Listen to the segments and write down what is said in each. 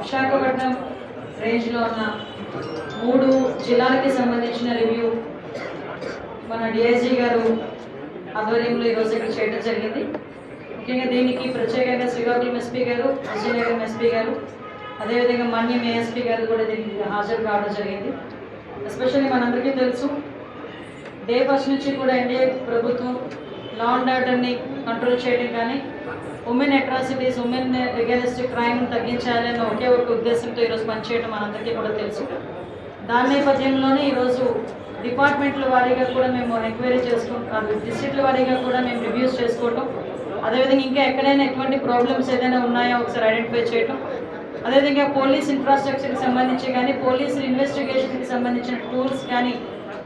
విశాఖపట్నం రేంజ్లో ఉన్న మూడు జిల్లాలకి సంబంధించిన రివ్యూ మన డిఐజీ గారు ఆధ్వర్యంలో ఈరోజు ఇక్కడ చేయడం జరిగింది. ముఖ్యంగా దీనికి ప్రత్యేకంగా శ్రీకాకుళం ఎస్పీ గారు విజయనగరం ఎస్పీ గారు అదేవిధంగా మన్యం ఏఎస్పీ గారు కూడా దీనికి హాజరు కావడం జరిగింది. ఎస్పెషల్లీ మనందరికీ తెలుసు డే ఫస్ట్ నుంచి కూడా ఎన్డీఏ ప్రభుత్వం లా అండ్ ఆర్డర్ని కంట్రోల్ చేయడం కానీ women atrocities women against crime తగ్గించాలి అనే ఒకే ఒక ఉద్దేశంతో ఈరోజు పనిచేయడం మనందరికీ కూడా తెలుసు. దాని నేపథ్యంలోనే ఈరోజు డిపార్ట్మెంట్ల వారీగా కూడా మేము ఎంక్వైరీ చేసుకుంటాం డిస్ట్రిక్ట్ల వారీగా కూడా మేము రివ్యూస్ చేసుకోవటం. అదేవిధంగా ఇంకా ఎక్కడైనా ఎటువంటి ప్రాబ్లమ్స్ ఏదైనా ఉన్నాయో ఒకసారి ఐడెంటిఫై చేయటం. అదేవిధంగా పోలీస్ ఇన్ఫ్రాస్ట్రక్చర్కి సంబంధించి కానీ పోలీస్ ఇన్వెస్టిగేషన్కి సంబంధించిన టూల్స్ కానీ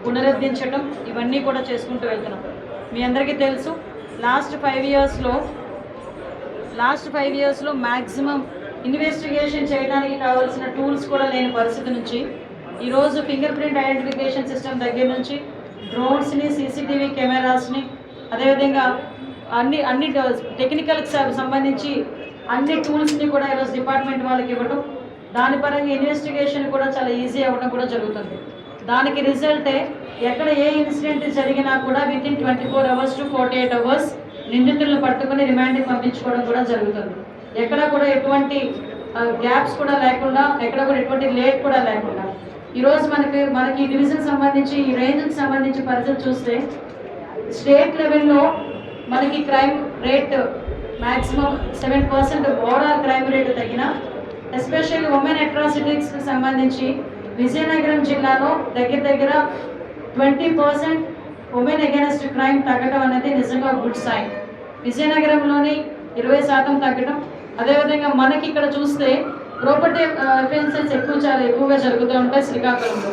పునరుద్ధరించడం ఇవన్నీ కూడా చేసుకుంటూ వెళ్తున్నాం. మీ అందరికీ తెలుసు లాస్ట్ ఫైవ్ ఇయర్స్లో లాస్ట్ ఫైవ్ ఇయర్స్లో మ్యాక్సిమం ఇన్వెస్టిగేషన్ చేయడానికి కావాల్సిన టూల్స్ కూడా లేని పరిస్థితి నుంచి ఈరోజు ఫింగర్ ప్రింట్ ఐడెంటిఫికేషన్ సిస్టమ్ దగ్గర నుంచి డ్రోన్స్ని సీసీటీవీ కెమెరాస్ని అదేవిధంగా అన్ని అన్ని టెక్నికల్కి సంబంధించి అన్ని టూల్స్ని కూడా ఈరోజు డిపార్ట్మెంట్ వాళ్ళకి ఇవ్వడం దాని పరంగా ఇన్వెస్టిగేషన్ కూడా చాలా ఈజీ అవ్వడం కూడా జరుగుతుంది. దానికి రిజల్టే ఎక్కడ ఏ ఇన్సిడెంట్ జరిగినా కూడా within twenty four hours to forty eight hours నిందితులను పట్టుకుని రిమాండ్కి పంపించుకోవడం కూడా జరుగుతుంది. ఎక్కడ కూడా ఎటువంటి గ్యాప్స్ కూడా లేకుండా ఎక్కడ కూడా ఎటువంటి లేట్ కూడా లేకుండా. ఈరోజు మనకి మనకి ఈ డివిజన్ సంబంధించి ఈ రేంజ్కి సంబంధించి పరిస్థితి చూస్తే స్టేట్ లెవెల్లో మనకి crime rate maximum seven percent overall crime rate తగ్గిన ఎస్పెషల్లీ ఉమెన్ అట్రాసిటీస్కి సంబంధించి విజయనగరం జిల్లాలో దగ్గర దగ్గర twenty percent women against crime తగ్గడం అనేది నిజంగా గుడ్ సైన్ విజయనగరంలోని ఇరవై శాతం తగ్గడం అదేవిధంగా మనకి ఇక్కడ చూస్తే ప్రాపర్టీ అఫెన్సెస్ uh, ఎక్కువ చాలా ఎక్కువగా జరుగుతూ ఉంటాయి శ్రీకాకుళంలో.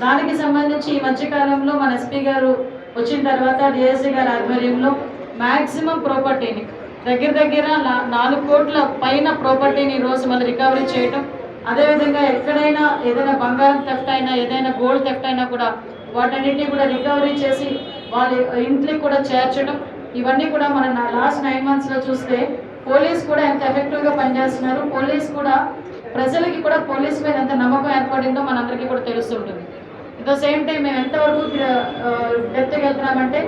దానికి సంబంధించి ఈ మధ్యకాలంలో మన ఎస్పీ గారు వచ్చిన తర్వాత డిఎస్సీ గారి ఆధ్వర్యంలో మ్యాక్సిమం ప్రాపర్టీని దగ్గర దగ్గర నాలుగు కోట్ల పైన ప్రాపర్టీని ఈరోజు మనం రికవరీ చేయటం. అదేవిధంగా ఎక్కడైనా ఏదైనా బంగారం థెఫ్ట్ అయినా ఏదైనా గోల్డ్ థెఫ్ట్ అయినా కూడా వాటన్నిటిని కూడా రికవరీ చేసి వాళ్ళ ఇంట్లో కూడా చేర్చడం ఇవన్నీ కూడా మన లాస్ట్ నైన్ మంత్స్లో చూస్తే పోలీస్ కూడా ఎంత ఎఫెక్టివ్గా పనిచేస్తున్నారు పోలీస్ కూడా ప్రజలకి కూడా పోలీస్ మీద ఎంత నమ్మకం ఏర్పడిందో మనందరికీ కూడా తెలుస్తుంటుంది. అట్ ద సేమ్ టైం మేము ఎంతవరకు డెప్త్కి వెళ్తున్నామంటే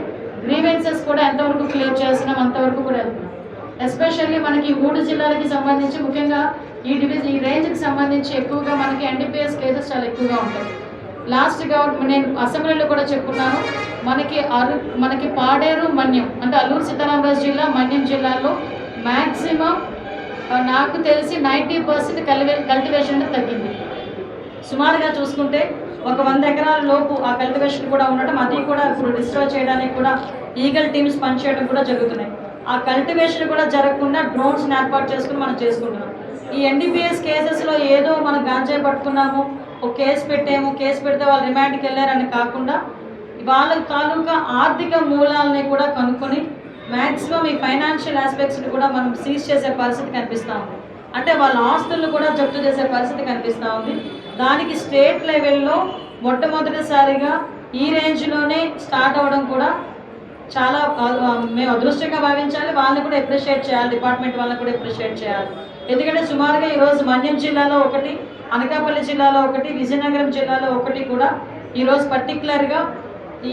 గ్రీవెన్సెస్ కూడా ఎంతవరకు క్లియర్ చేస్తున్నాం అంతవరకు కూడా వెళ్తున్నాం. ఎస్పెషల్లీ మనకి ఈ మూడు జిల్లాలకి సంబంధించి ముఖ్యంగా ఈ డివిజన్ ఈ రేంజ్కి సంబంధించి ఎక్కువగా మనకి ఎన్డీపీఎస్ కేసెస్ చాలా ఎక్కువగా ఉంటాయి. లాస్ట్ గవర్నమెంట్ నేను అసెంబ్లీలో కూడా చెప్పుకున్నాను మనకి అరు మనకి పాడేరు మన్యం అంటే అల్లూరు సీతారామరాజు జిల్లా మన్యం జిల్లాలో మ్యాక్సిమం నాకు తెలిసి నైంటీ పర్సెంట్ కల్వే కల్టివేషన్ అనేది తగ్గింది. సుమారుగా చూసుకుంటే ఒక వంద ఎకరాల లోపు ఆ కల్టివేషన్ కూడా ఉండటం అది కూడా ఇప్పుడు డిస్ట్రాయ్ చేయడానికి కూడా ఈగల్ టీమ్స్ పనిచేయడం కూడా జరుగుతున్నాయి. ఆ కల్టివేషన్ కూడా జరగకుండా డ్రోన్స్ ఏర్పాటు చేసుకుని మనం చేసుకుంటున్నాం. ఈ ఎన్డీపీఎస్ కేసెస్లో ఏదో మనం గాంజాయి పట్టుకున్నాము ఒక కేసు పెట్టాము కేసు పెడితే వాళ్ళు రిమాండ్కి వెళ్ళారని కాకుండా వాళ్ళ తాలూకా ఆర్థిక మూలాలని కూడా కనుక్కొని మ్యాక్సిమం ఈ ఫైనాన్షియల్ ఆస్పెక్ట్స్ని కూడా మనం సీజ్ చేసే పరిస్థితి కనిపిస్తూ ఉంది. అంటే వాళ్ళ ఆస్తులను కూడా జప్తు చేసే పరిస్థితి కనిపిస్తూ ఉంది. దానికి స్టేట్ లెవెల్లో మొట్టమొదటిసారిగా ఈ రేంజ్లోనే స్టార్ట్ అవ్వడం కూడా చాలా మేము అదృష్టంగా భావించాలి. వాళ్ళని కూడా అప్రిషియేట్ చేయాలి. డిపార్ట్మెంట్ వాళ్ళని కూడా అప్రిషియేట్ చేయాలి. ఎందుకంటే సుమారుగా ఈరోజు మన్యం జిల్లాలో ఒకటి అనకాపల్లి జిల్లాలో ఒకటి విజయనగరం జిల్లాలో ఒకటి కూడా ఈరోజు పర్టికులర్గా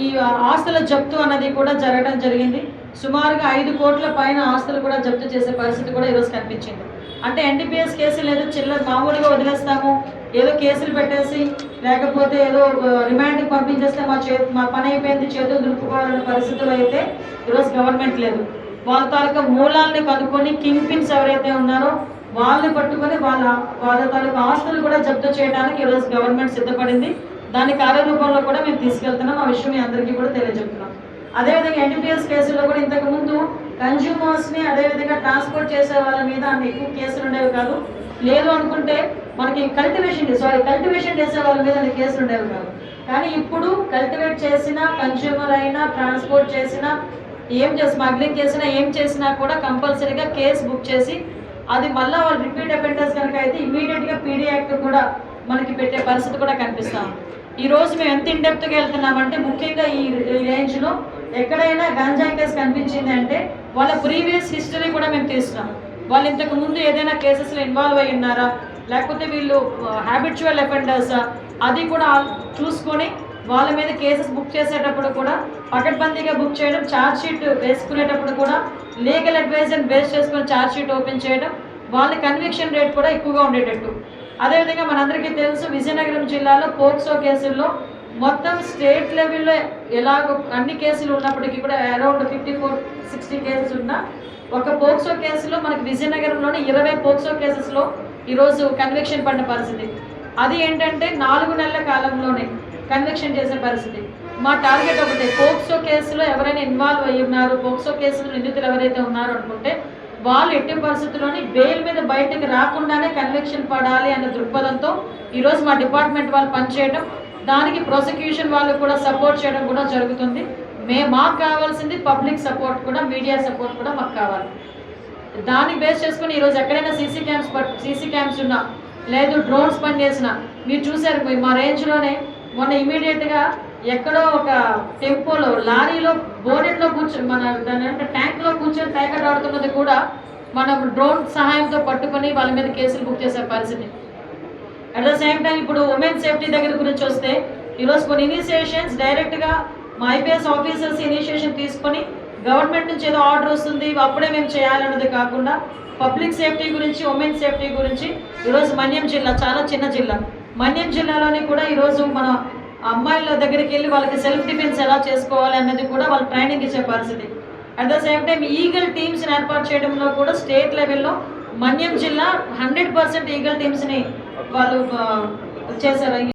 ఈ ఆస్తుల జప్తు అన్నది కూడా జరగడం జరిగింది. సుమారుగా ఐదు కోట్ల పైన ఆస్తులు కూడా జప్తు చేసే పరిస్థితి కూడా ఈరోజు కనిపించింది. అంటే ఎన్డీపీఎస్ కేసులు ఏదో చిల్లర మామూలుగా వదిలేస్తాము ఏదో కేసులు పెట్టేసి లేకపోతే ఏదో రిమాండ్కి పంపించేస్తే మా చే మా పని అయిపోయింది చేతులు దులుపుకోవాలనే పరిస్థితులు అయితే ఈరోజు గవర్నమెంట్ లేదు. వాళ్ళ తాలూకా మూలాల్ని కనుక్కొని కింగ్ పిన్స్ ఎవరైతే ఉన్నారో వాళ్ళని పట్టుకొని వాళ్ళ వాళ్ళ తాలూకు ఆస్తులు కూడా జప్తు చేయడానికి ఈరోజు గవర్నమెంట్ సిద్ధపడింది. దాని కార్యరూపంలో కూడా మేము తీసుకెళ్తున్నాం. ఆ విషయం మీ అందరికీ కూడా తెలియజెప్తున్నాం. అదేవిధంగా ఎన్టీపీఎస్ కేసుల్లో కూడా ఇంతకు ముందు కన్జ్యూమర్స్ని అదేవిధంగా ట్రాన్స్పోర్ట్ చేసే వాళ్ళ మీద అన్ని ఎక్కువ కేసులు ఉండేవి కాదు. లేదు అనుకుంటే మనకి కల్టివేషన్ సారీ కల్టివేషన్ చేసే వాళ్ళ మీద అన్ని కేసులు ఉండేవి కాదు. కానీ ఇప్పుడు కల్టివేట్ చేసిన కన్జ్యూమర్ అయినా ట్రాన్స్పోర్ట్ చేసినా ఏం చేసి స్మగ్లింగ్ చేసినా ఏం చేసినా కూడా కంపల్సరీగా కేసు బుక్ చేసి అది మళ్ళీ వాళ్ళు రిపీట్ అఫెండర్స్ కనుక అయితే ఇమీడియట్గా పీడీ యాక్ట్ కూడా మనకి పెట్టే పరిస్థితి కూడా కనిపిస్తాం ఈ రోజు మేము ఎంత ఇండెప్త్గా వెళ్తున్నామంటే ముఖ్యంగా ఈ రేంజ్లో ఎక్కడైనా గంజాయి కేసు కనిపించింది అంటే వాళ్ళ ప్రీవియస్ హిస్టరీ కూడా మేము తీస్తున్నాం వాళ్ళు ఇంతకు ముందు ఏదైనా కేసెస్లో ఇన్వాల్వ్ అయి ఉన్నారా? లేకపోతే వీళ్ళు uh, హ్యాబిచువల్ అఫెండర్సా అది కూడా చూసుకొని వాళ్ళ మీద కేసెస్ బుక్ చేసేటప్పుడు కూడా పకడ్బందీగా బుక్ చేయడం ఛార్జ్ షీట్ వేసుకునేటప్పుడు కూడా లీగల్ అడ్వైజర్ బేస్ చేసుకొని ఛార్జ్ షీట్ ఓపెన్ చేయడం వాళ్ళ కన్విక్షన్ రేట్ కూడా ఎక్కువగా ఉండేటట్టు. అదేవిధంగా మనందరికీ తెలుసు విజయనగరం జిల్లాలో పోక్సో కేసుల్లో మొత్తం స్టేట్ లెవెల్లో ఎలాగో అన్ని కేసులు ఉన్నప్పటికీ కూడా around fifty four sixty cases ఉన్నా ఒక పోక్సో కేసులో మనకి విజయనగరంలోనే ఇరవై పోక్సో కేసెస్లో ఈరోజు కన్విక్షన్ పడిన పరిస్థితి. అది ఏంటంటే నాలుగు నెలల కాలంలోనే కన్విక్షన్ చేసే పరిస్థితి. మా టార్గెట్ ఒకటే పోక్సో కేసులో ఎవరైనా ఇన్వాల్వ్ అయ్యి ఉన్నారు పోక్సో కేసులో నిందితులు ఎవరైతే ఉన్నారో అనుకుంటే వాళ్ళు ఎట్టి పరిస్థితుల్లోని బెయిల్ మీద బయటకు రాకుండానే కన్విక్షన్ పడాలి అనే దృక్పథంతో ఈరోజు మా డిపార్ట్మెంట్ వాళ్ళు పనిచేయడం దానికి ప్రాసిక్యూషన్ వాళ్ళు కూడా సపోర్ట్ చేయడం కూడా జరుగుతుంది. మే మాకు కావాల్సింది పబ్లిక్ సపోర్ట్ కూడా మీడియా సపోర్ట్ కూడా మాకు కావాలి. దాన్ని బేస్ చేసుకుని ఈరోజు ఎక్కడైనా సీసీ క్యామ్స్ సీసీ క్యామ్స్ ఉన్నా లేదు డ్రోన్స్ పనిచేసినా మీరు చూసారు మా రేంజ్లోనే మొన్న ఇమీడియట్గా ఎక్కడో ఒక టెంపోలో లారీలో బోనెట్లో కూర్చొని మన దాని ట్యాంక్లో కూర్చొని ప్యాకెట్ ఆడుతున్నది కూడా మనం డ్రోన్ సహాయంతో పట్టుకొని వాళ్ళ మీద కేసులు బుక్ చేసే పరిస్థితి. అట్ ద సేమ్ టైం ఇప్పుడు ఉమెన్ సేఫ్టీ దగ్గర గురించి వస్తే ఈరోజు కొన్ని ఇనిషియేషన్స్ డైరెక్ట్గా మా ఐపీఎస్ ఆఫీసర్స్ ఇనిషియేషన్ తీసుకొని గవర్నమెంట్ నుంచి ఏదో ఆర్డర్ వస్తుంది అప్పుడే మేము చేయాలన్నది కాకుండా పబ్లిక్ సేఫ్టీ గురించి ఉమెన్ సేఫ్టీ గురించి ఈరోజు మన్యం జిల్లా చాలా చిన్న జిల్లా. మన్యం జిల్లాలోని కూడా ఈరోజు మన అమ్మాయిల దగ్గరికి వెళ్ళి వాళ్ళకి సెల్ఫ్ డిఫెన్స్ ఎలా చేసుకోవాలి అన్నది కూడా వాళ్ళు ట్రైనింగ్ ఇచ్చే పరిస్థితి. At the same time eagle టీమ్స్ని ఏర్పాటు చేయడంలో కూడా స్టేట్ లెవెల్లో మన్యం జిల్లా హండ్రెడ్ పర్సెంట్ ఈగల్ టీమ్స్ని వాళ్ళు చేశారు.